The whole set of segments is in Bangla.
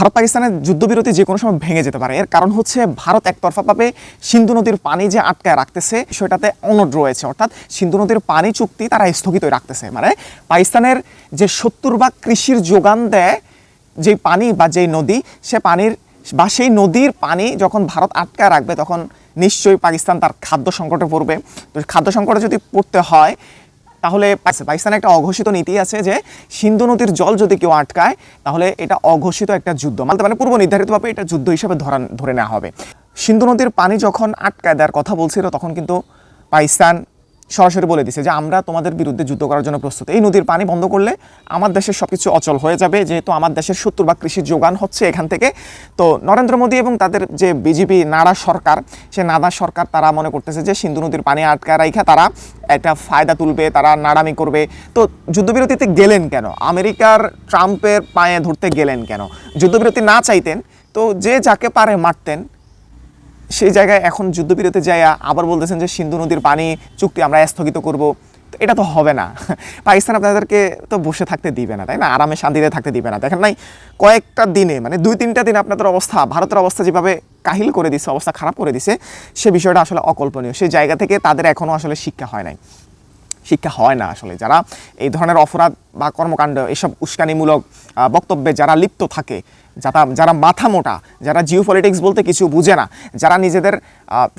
ভারত পাকিস্তানের যুদ্ধবিরতি যে কোনো সময় ভেঙে যেতে পারে। এর কারণ হচ্ছে ভারত একতরফাভাবে সিন্ধু নদীর পানি যে আটকায় রাখতেছে, সেটাতে অনড় রয়েছে। অর্থাৎ সিন্ধু নদীর পানি চুক্তি তারা স্থগিতই রাখতেছে। মানে পাকিস্তানের যে সত্তর ভাগ কৃষির যোগান দেয় যে পানি বা যেই নদী, সে পানির বা সেই নদীর পানি যখন ভারত আটকায় রাখবে, তখন নিশ্চয়ই পাকিস্তান তার খাদ্য সংকটে পড়বে। তো খাদ্য সংকটে যদি পড়তে হয় তাহলে পাকিস্তান- পাকিস্তানের একটা অঘোষিত নীতি আছে যে সিন্ধু নদীর জল যদি কেউ আটকায়, তাহলে এটা অঘোষিত একটা যুদ্ধ। মানে পূর্ব নির্ধারিতভাবে এটা যুদ্ধ হিসেবে ধরা ধরে নেওয়া হবে। সিন্ধু নদীর পানি যখন আটকায় দেওয়ার কথা বলছিল, তখন কিন্তু পাকিস্তান সরাসরি বলে দিছে যে আমরা তোমাদের বিরুদ্ধে যুদ্ধ করার জন্য প্রস্তুত। এই নদীর পানি বন্ধ করলে আমার দেশের সব কিছু অচল হয়ে যাবে, যেহেতু আমার দেশের সত্তর বা কৃষির যোগান হচ্ছে এখান থেকে। তো নরেন্দ্র মোদী এবং তাদের যে বিজেপি নাড়া সরকার, সে নাড়া সরকার তারা মনে করতেছে যে সিন্ধু নদীর পানি আটকায় রাইখা তারা একটা ফায়দা তুলবে, তারা নাড়ামি করবে। তো যুদ্ধবিরতিতে গেলেন কেন? আমেরিকার ট্রাম্পের পায়ে ধরতে গেলেন কেন? যুদ্ধবিরতি না চাইতেন, তো যে যাকে পারে মারতেন সেই জায়গায় এখন যুদ্ধবিরতি যাইয়া আবার বলতেছেন যে সিন্ধু নদীর পানি চুক্তি আমরা স্থগিত করব। এটা তো হবে না। পাকিস্তান আপনাদেরকে তো বসে থাকতে দিবে না, তাই না? আরামে শান্তিতে থাকতে দিবে না। দেখেন নাই, কয়েকটা দিনে মানে দুই তিনটা দিন আপনাদের অবস্থা, ভারতের অবস্থা যেভাবে কাহিল করে দিছে, অবস্থা খারাপ করে দিছে, সে বিষয়টা আসলে অকল্পনীয়। সেই জায়গা থেকে তাদের এখনও আসলে শিক্ষা হয় নাই। শিক্ষা হয় না আসলে। যারা এই ধরনের অপরাধ বা কর্মকাণ্ড, এসব উস্কানিমূলক বক্তব্যে যারা লিপ্ত থাকে, যারা যারা মাথা মোটা, যারা জিও পলিটিক্স বলতে কিছু বুঝে না, যারা নিজেদের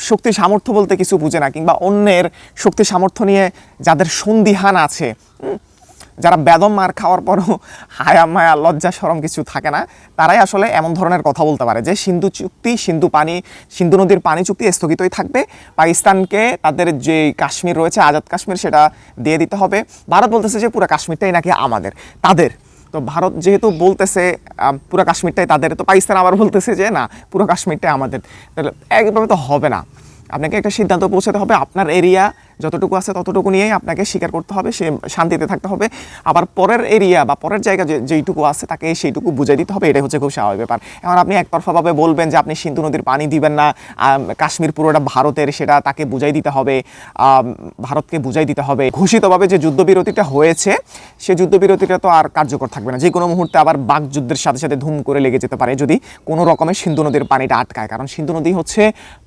শক্তি সামর্থ্য বলতে কিছু বুঝে না, কিংবা অন্যের শক্তি সামর্থ্য নিয়ে যাদের সন্দিহান আছে যারা বেদম মার খাওয়ার পরও হায়া মায়া, লজ্জা, সরম কিছু থাকে না, তারাই আসলে এমন ধরনের কথা বলতে পারে যে সিন্ধু চুক্তি, সিন্ধু পানি, সিন্ধু নদীর পানি চুক্তি স্থগিতই থাকবে। পাকিস্তানকে তাদের যে কাশ্মীর রয়েছে, আজাদ কাশ্মীর, সেটা দিয়ে দিতে হবে। ভারত বলতেছে যে পুরো কাশ্মীরটাই নাকি আমাদের, তাদের। তো ভারত যেহেতু বলতেছে পুরো কাশ্মীরটাই তাদের, তো পাকিস্তান আবার বলতেছে যে, না, পুরো কাশ্মীরটাই আমাদের। তাহলে একভাবে তো হবে না। আপনাকে একটা সিদ্ধান্ত পৌঁছাতে হবে, আপনার এরিয়া যতটুকু আছে ততটুকু নিয়েই আপনাকে স্বীকার করতে হবে, সে শান্তিতে থাকতে হবে। আবার পরের এরিয়া বা পরের জায়গা যে, যেইটুকু আছে তাকে সেইটুকু বুঝিয়ে দিতে হবে, এটাই হচ্ছে খুব স্বাভাবিক ব্যাপার। এখন আপনি একতরফাভাবে বলবেন যে, আপনি সিন্ধু নদীর পানি দিবেন না কাশ্মীর পুরোটা ভারতের, সেটা তাকে বুঝাই দিতে হবে ভারতকে বুঝাই দিতে হবে। ঘোষিতভাবে যে যুদ্ধবিরতিটা হয়েছে, সে যুদ্ধবিরতিটা তো আর কার্যকর থাকবে না। যে কোনো মুহূর্তে আবার বাকযুদ্ধের সাথে সাথে ধুম করে লেগে যেতে পারে, যদি কোনো রকমের সিন্ধু নদীর পানিটা আটকায়। কারণ সিন্ধু নদী হচ্ছে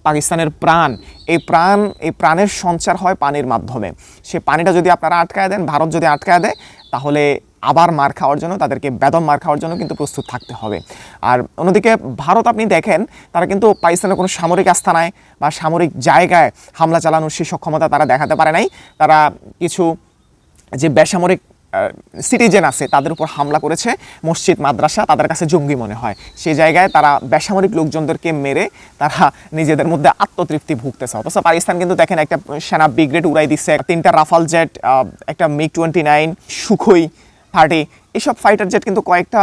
পাকিস্তানের প্রাণ। এই প্রাণ, এই প্রাণের সঞ্চার হয় পানির মাধ্যমে। সে পানিটা যদি আপনারা আটকায় দেন, ভারত যদি আটকায় দেয়, তাহলে আবার মার খাওয়ার জন্য, তাদেরকে বেদম মার খাওয়ার জন্য কিন্তু প্রস্তুত থাকতে হবে। আর অন্যদিকে ভারত আপনি দেখেন, তারা কিন্তু পাকিস্তানের কোনো সামরিক আস্থানায় বা সামরিক জায়গায় হামলা চালানোর সেই সক্ষমতা তারা দেখাতে পারে নাই। তারা কিছু যে বেসামরিক সিটিজেন আছে, তাদের উপর হামলা করেছে মসজিদ, মাদ্রাসা, তাদের কাছে জঙ্গি মনে হয়। সেই জায়গায় তারা বেসামরিক লোকজনদেরকে মেরে তারা নিজেদের মধ্যে আত্মতৃপ্তি ভুগতেছে। অথচ পাকিস্তান কিন্তু দেখেন একটা সেনা ব্রিগেড উড়াই দিচ্ছে তিনটা রাফাল জেট একটা MiG twenty nine Sukhoi thirty এসব ফাইটার জেট কিন্তু কয়েকটা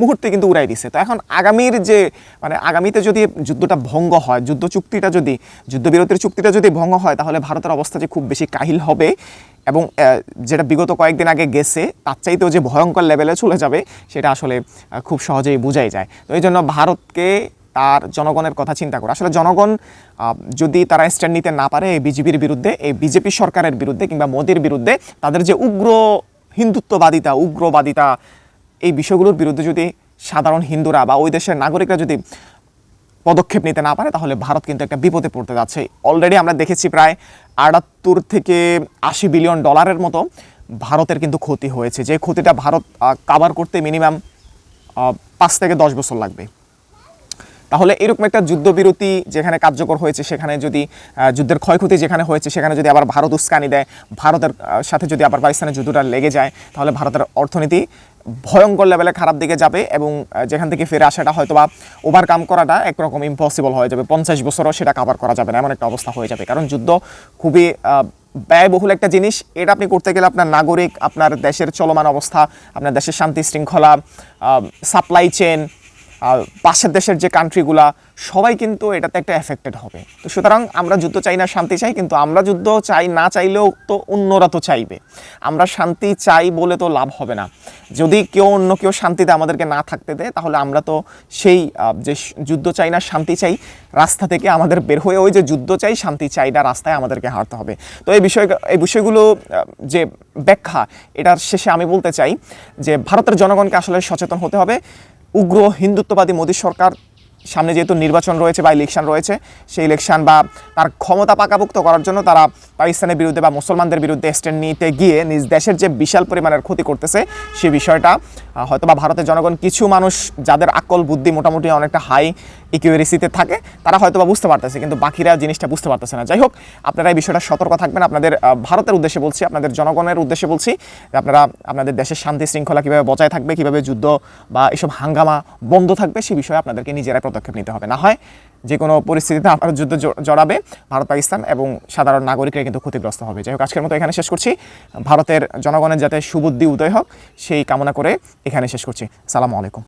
মুহূর্তে কিন্তু উড়াই দিছে। তো এখন আগামীর যে মানে আগামীতে যদি যুদ্ধটা ভঙ্গ হয়, যুদ্ধ চুক্তিটা যদি যুদ্ধবিরতির চুক্তিটা যদি ভঙ্গ হয়, তাহলে ভারতের অবস্থা যে খুব বেশি কাহিল হবে এবং যেটা বিগত কয়েকদিন আগে গেছে, তার চাইতেও যে ভয়ঙ্কর লেভেলে চলে যাবে, সেটা আসলে খুব সহজেই বোঝাই যায়। তো এই জন্য ভারতকে তার জনগণের কথা চিন্তা করে। আসলে জনগণ যদি তারা স্ট্যান্ড নিতে না পারে এই বিজেপির বিরুদ্ধে, এই বিজেপি সরকারের বিরুদ্ধে কিংবা মোদির বিরুদ্ধে, তাদের যে উগ্র হিন্দুত্ববাদিতা, উগ্রবাদিতা এই বিষয়গুলোর বিরুদ্ধে যদি সাধারণ হিন্দুরা বা ওই দেশের নাগরিকরা যদি পদক্ষেপ নিতে না পারে, তাহলে ভারত কিন্তু একটা বিপদে পড়তে যাচ্ছে। অলরেডি আমরা দেখেছি প্রায় আটাত্তর থেকে আশি বিলিয়ন ডলারের মতো ভারতের কিন্তু ক্ষতি হয়েছে। যে ক্ষতিটা ভারত কাভার করতে মিনিমাম পাঁচ থেকে দশ বছর লাগবে। তাহলে এরকম একটা যুদ্ধবিরতি যেখানে কার্যকর হয়েছে, সেখানে যদি যুদ্ধের ক্ষয়ক্ষতি যেখানে হয়েছে, সেখানে যদি আবার ভারত উস্কানি দেয়, ভারতের সাথে যদি আবার পাকিস্তানের যুদ্ধটা লেগে যায়, তাহলে ভারতের অর্থনীতি ভয়ঙ্কর লেভেলে খারাপ দিকে যাবে এবং যেখান থেকে ফিরে আসাটা হয়তো বা ওভারকাম করাটা একরকম ইম্পসিবল হয়ে যাবে। পঞ্চাশ বছরও সেটা কাভার করা যাবে না, এমন একটা অবস্থা হয়ে যাবে। কারণ যুদ্ধ খুবই ব্যয়বহুল একটা জিনিস। এটা আপনি করতে গেলে আপনার নাগরিক, আপনার দেশের চলমান অবস্থা, আপনার দেশের শান্তি শৃঙ্খলা সাপ্লাই চেন পাশের দেশের যে কান্ট্রিগুলা সবাই কিন্তু এটাতে একটা এফেক্টেড হবে। তো সুতরাং আমরা যুদ্ধ চাই না, শান্তি চাই, কিন্তু আমরা যুদ্ধ চাই না চাইলেও তো অন্যরা তো চাইবে। আমরা শান্তি চাই বলে তো লাভ হবে না। যদি কেউ অন্য কেউ শান্তিতে আমাদেরকে না থাকতে দেয়, তাহলে আমরা তো সেই যে যুদ্ধ চাই না, শান্তি চাই, রাস্তা থেকে আমাদের বের হয়ে ওই যে যুদ্ধ চাই, শান্তি চাই না, রাস্তায় আমাদেরকে হারতে হবে। তো এই বিষয়, এই বিষয়গুলো যে ব্যাখ্যা, এটার শেষে আমি বলতে চাই যে, ভারতের জনগণকে আসলে সচেতন হতে হবে। উগ্র হিন্দুত্ববাদী মোদী সরকার সামনে যেহেতু নির্বাচন রয়েছে বা ইলেকশন রয়েছে, সেই ইলেকশন বা তার ক্ষমতা পাকাভুক্ত করার জন্য তারা পাকিস্তানের বিরুদ্ধে বা মুসলমানদের বিরুদ্ধে স্ট্যান্ড নিতে গিয়ে নিজ দেশের যে বিশাল পরিমাণের ক্ষতি করতেছে, সে বিষয়টা হয়তো বা ভারতের জনগণ কিছু মানুষ যাদের আকল বুদ্ধি মোটামুটি অনেকটা হাই ইকুয়েরিসিতে থাকে, তারা হয়তো বা বুঝতে পারতেছে, কিন্তু বাকিরা জিনিসটা বুঝতে পারতেছে না। যাই হোক, আপনারা এই বিষয়টা সতর্ক থাকবেন। আপনাদের ভারতের উদ্দেশ্যে বলছি, আপনাদের জনগণের উদ্দেশ্যে বলছি আপনারা আপনাদের দেশের শান্তি শৃঙ্খলা কীভাবে বজায় থাকবে, কীভাবে যুদ্ধ বা এসব হাঙ্গামা বন্ধ থাকবে সেই বিষয়ে আপনাদেরকে নিজেরাই পদক্ষেপ নিতে হবে। না হয় যে কোনো পরিস্থিতিতে আপনার যুদ্ধ জড়াবে ভারত, পাকিস্তান এবং সাধারণ নাগরিকরা কিন্তু ক্ষতিগ্রস্ত হবে। যাই হোক, আজকের মতো এখানে শেষ করছি। ভারতের জনগণের যাতে সুবুদ্ধি উদয় হোক, সেই কামনা করে এখানে শেষ করছি। সালামু আলাইকুম।